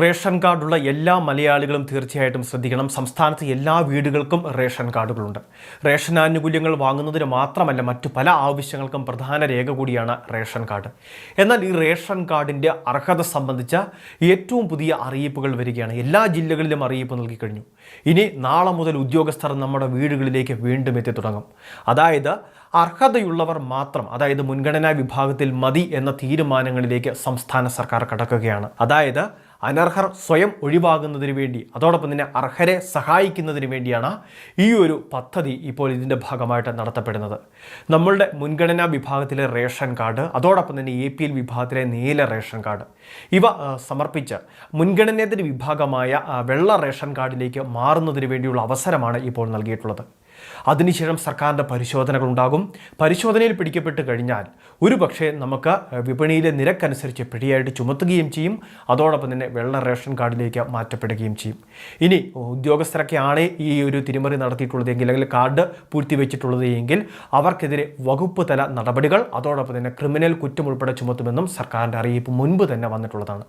Ration കാർഡുള്ള എല്ലാ മലയാളികളും തീർച്ചയായിട്ടും ശ്രദ്ധിക്കണം. സംസ്ഥാനത്ത് എല്ലാ വീടുകൾക്കും റേഷൻ കാർഡുകളുണ്ട്. റേഷൻ ആനുകൂല്യങ്ങൾ വാങ്ങുന്നതിന് മാത്രമല്ല മറ്റു പല ആവശ്യങ്ങൾക്കും പ്രധാന രേഖ കൂടിയാണ് റേഷൻ കാർഡ്. എന്നാൽ ഈ റേഷൻ കാർഡിന്റെ അർഹത സംബന്ധിച്ച ഏറ്റവും പുതിയ അറിയിപ്പുകൾ വരികയാണ്. എല്ലാ ജില്ലകളിലും അറിയിപ്പ് നൽകി കഴിഞ്ഞു. ഇനി നാളെ മുതൽ ഉദ്യോഗസ്ഥർ നമ്മുടെ വീടുകളിലേക്ക് വീണ്ടും എത്തി തുടങ്ങും. അതായത് അർഹതയുള്ളവർ മാത്രം അതായത് മുൻഗണനാ വിഭാഗത്തിൽ മതി എന്ന തീരുമാനങ്ങളിലേക്ക് സംസ്ഥാന സർക്കാർ കടക്കുകയാണ്. അതായത് അനർഹർ സ്വയം ഒഴിവാകുന്നതിന് വേണ്ടി അതോടൊപ്പം തന്നെ അർഹരെ സഹായിക്കുന്നതിന് വേണ്ടിയാണ് ഈ ഒരു പദ്ധതി ഇപ്പോൾ ഇതിന്റെ ഭാഗമായിട്ട് നടത്തപ്പെടുന്നത്. നമ്മളുടെ മുൻഗണനാ വിഭാഗത്തിലെ റേഷൻ കാർഡ് അതോടൊപ്പം തന്നെ എ പി എൽ വിഭാഗത്തിലെ നീല റേഷൻ കാർഡ് ഇവ സമർപ്പിച്ച് മുൻഗണനേതര വിഭാഗമായ വെള്ള റേഷൻ കാർഡിലേക്ക് മാറുന്നതിന് വേണ്ടിയുള്ള അവസരമാണ് ഇപ്പോൾ നൽകിയിട്ടുള്ളത്. അതിനുശേഷം സർക്കാരിന്റെ പരിശോധനകൾ ഉണ്ടാകും പരിശോധനയിൽ പിടിക്കപ്പെട്ട് കഴിഞ്ഞാൽ ഒരു പക്ഷേ നമുക്ക് വിപണിയിലെ നിരക്കനുസരിച്ച് പിടിയായിട്ട് ചുമത്തുകയും ചെയ്യും. അതോടൊപ്പം തന്നെ വെള്ള റേഷൻ കാർഡിലേക്ക് മാറ്റപ്പെടുകയും ചെയ്യും. ഇനി ഉദ്യോഗസ്ഥരൊക്കെയാണ് ഈ ഒരു തിരിമറി നടത്തിയിട്ടുള്ളതെങ്കിൽ അല്ലെങ്കിൽ കാർഡ് പൂഴ്ത്തിവെച്ചിട്ടുള്ളത് എങ്കിൽ അവർക്കെതിരെ വകുപ്പ് തല നടപടികൾ അതോടൊപ്പം തന്നെ ക്രിമിനൽ കുറ്റം ഉൾപ്പെടെ ചുമത്തുമെന്നും സർക്കാരിന്റെ അറിയിപ്പ് മുൻപ് തന്നെ വന്നിട്ടുള്ളതാണ്.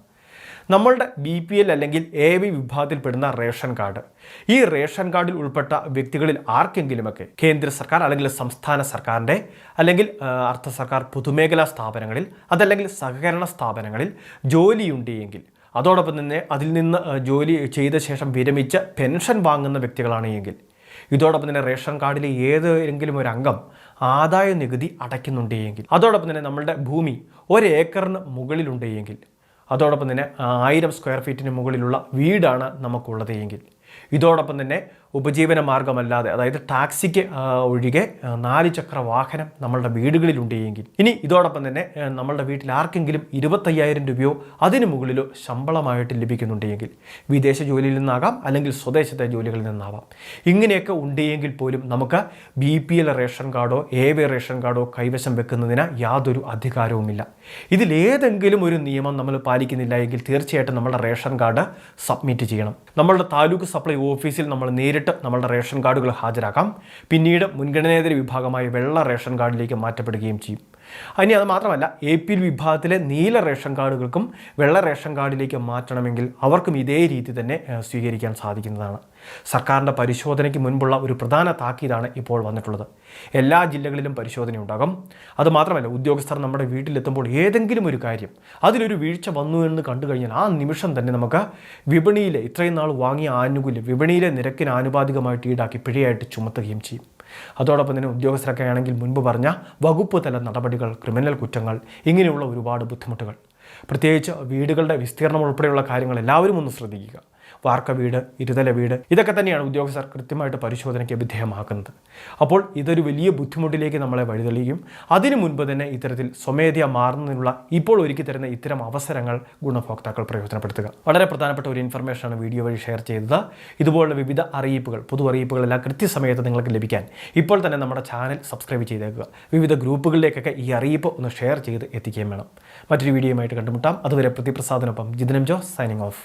നമ്മളുടെ ബി പി എൽ അല്ലെങ്കിൽ എ വി വിഭാഗത്തിൽപ്പെടുന്ന റേഷൻ കാർഡ്. ഈ റേഷൻ കാർഡിൽ ഉൾപ്പെട്ട വ്യക്തികളിൽ ആർക്കെങ്കിലുമൊക്കെ കേന്ദ്ര സർക്കാർ അല്ലെങ്കിൽ സംസ്ഥാന സർക്കാരിന്റെ അല്ലെങ്കിൽ അർദ്ധ സർക്കാർ പൊതുമേഖലാ സ്ഥാപനങ്ങളിൽ അതല്ലെങ്കിൽ സഹകരണ സ്ഥാപനങ്ങളിൽ ജോലിയുണ്ട് എങ്കിൽ അതോടൊപ്പം തന്നെ അതിൽ നിന്ന് ജോലി ചെയ്ത ശേഷം വിരമിച്ച് പെൻഷൻ വാങ്ങുന്ന വ്യക്തികളാണ് എങ്കിൽ ഇതോടൊപ്പം തന്നെ റേഷൻ കാർഡിലെ ഏതെങ്കിലും ഒരു അംഗം ആദായ നികുതി അടയ്ക്കുന്നുണ്ട് എങ്കിൽ അതോടൊപ്പം തന്നെ നമ്മളുടെ ഭൂമി ഒരേക്കറിന് മുകളിലുണ്ട് എങ്കിൽ അതോടൊപ്പം തന്നെ ആയിരം സ്ക്വയർ ഫീറ്റിന് മുകളിലുള്ള വീടാണ് നമുക്കുള്ളത് എങ്കിൽ. ഇതോടൊപ്പം തന്നെ ഉപജീവന മാർഗമല്ലാതെ അതായത് ടാക്സിക്ക് ഒഴികെ നാല് ചക്ര വാഹനം നമ്മളുടെ വീടുകളിലുണ്ട് എങ്കിൽ. ഇനി ഇതോടൊപ്പം തന്നെ നമ്മളുടെ വീട്ടിൽ ആർക്കെങ്കിലും ഇരുപത്തയ്യായിരം രൂപയോ അതിനു മുകളിലോ ശമ്പളമായിട്ട് ലഭിക്കുന്നുണ്ടെങ്കിൽ വിദേശ ജോലിയിൽ നിന്നാകാം അല്ലെങ്കിൽ സ്വദേശത്തെ ജോലികളിൽ നിന്നാവാം. ഇങ്ങനെയൊക്കെ ഉണ്ടെങ്കിൽ പോലും നമുക്ക് ബി പി എൽ റേഷൻ കാർഡോ എ വി റേഷൻ കാർഡോ കൈവശം വെക്കുന്നതിന് യാതൊരു അധികാരവുമില്ല. ഇതിലേതെങ്കിലും ഒരു നിയമം നമ്മൾ പാലിക്കുന്നില്ല എങ്കിൽ തീർച്ചയായിട്ടും നമ്മുടെ റേഷൻ കാർഡ് സബ്മിറ്റ് ചെയ്യണം. നമ്മളുടെ താലൂക്ക് സപ്ലൈ ഓഫീസിൽ നമ്മൾ നേരിട്ട് നമ്മളുടെ റേഷൻ കാർഡുകൾ ഹാജരാക്കാം. പിന്നീട് മുൻഗണനേതര വിഭാഗമായി വെള്ള റേഷൻ കാർഡിലേക്ക് മാറ്റപ്പെടുകയും ചെയ്യും. ഇനി അത് മാത്രമല്ല എ പി വിഭാഗത്തിലെ നീല റേഷൻ കാർഡുകൾക്കും വെള്ള റേഷൻ കാർഡിലേക്ക് മാറ്റണമെങ്കിൽ അവർക്കും ഇതേ രീതി തന്നെ സ്വീകരിക്കാൻ സാധിക്കുന്നതാണ്. സർക്കാരിന്റെ പരിശോധനയ്ക്ക് മുൻപുള്ള ഒരു പ്രധാന താക്കീതാണ് ഇപ്പോൾ വന്നിട്ടുള്ളത്. എല്ലാ ജില്ലകളിലും പരിശോധന ഉണ്ടാകും. അതുമാത്രമല്ല ഉദ്യോഗസ്ഥർ നമ്മുടെ വീട്ടിലെത്തുമ്പോൾ ഏതെങ്കിലും ഒരു കാര്യം അതിലൊരു വീഴ്ച വന്നു എന്ന് കണ്ടു കഴിഞ്ഞാൽ ആ നിമിഷം തന്നെ നമുക്ക് വിപണിയിലെ ഇത്രയും നാൾ വാങ്ങിയ ആനുകൂല്യം വിപണിയിലെ നിരക്കിന് ആനുപാതികമായിട്ട് ഈടാക്കി പിഴയായിട്ട് ചുമത്തുകയും ചെയ്യും. അതോടൊപ്പം തന്നെ ഉദ്യോഗസ്ഥരൊക്കെ ആണെങ്കിൽ മുൻപ് പറഞ്ഞ വകുപ്പ് തല നടപടികൾ ക്രിമിനൽ കുറ്റങ്ങൾ ഇങ്ങനെയുള്ള ഒരുപാട് ബുദ്ധിമുട്ടുകൾ. പ്രത്യേകിച്ച് വീടുകളുടെ വിസ്തീർണം ഉൾപ്പെടെയുള്ള കാര്യങ്ങൾ എല്ലാവരും ഒന്ന് ശ്രദ്ധിക്കുക. വാർക്ക വീട് ഇരുതല വീട് ഇതൊക്കെ തന്നെയാണ് ഉദ്യോഗസ്ഥർ കൃത്യമായിട്ട് പരിശോധനയ്ക്ക് വിധേയമാക്കുന്നത് അപ്പോൾ ഇതൊരു വലിയ ബുദ്ധിമുട്ടിലേക്ക് നമ്മളെ വഴിതെളിയും. അതിനു മുൻപ് തന്നെ ഇത്തരത്തിൽ സ്വമേധയാ മാറുന്നതിനുള്ള ഇപ്പോൾ ഒരുക്കി തരുന്ന ഇത്തരം അവസരങ്ങൾ ഗുണഭോക്താക്കൾ പ്രയോജനപ്പെടുത്തുക. വളരെ പ്രധാനപ്പെട്ട ഒരു ഇൻഫർമേഷനാണ് വീഡിയോ വഴി ഷെയർ ചെയ്തത്. ഇതുപോലുള്ള വിവിധ അറിയിപ്പുകൾ പൊതു അറിയിപ്പുകളെല്ലാം കൃത്യസമയത്ത് നിങ്ങൾക്ക് ലഭിക്കാൻ ഇപ്പോൾ തന്നെ നമ്മുടെ ചാനൽ സബ്സ്ക്രൈബ് ചെയ്തേക്കുക. വിവിധ ഗ്രൂപ്പുകളിലേക്കൊക്കെ ഈ അറിയിപ്പ് ഒന്ന് ഷെയർ ചെയ്ത് എത്തിക്കുകയും വേണം. മറ്റൊരു വീഡിയോയുമായിട്ട് കണ്ടുമുട്ടാം. അതുവരെ പ്രതിപ്രസാദിനൊപ്പം ജിതിനം ജോസ് സൈനിങ് ഓഫ്.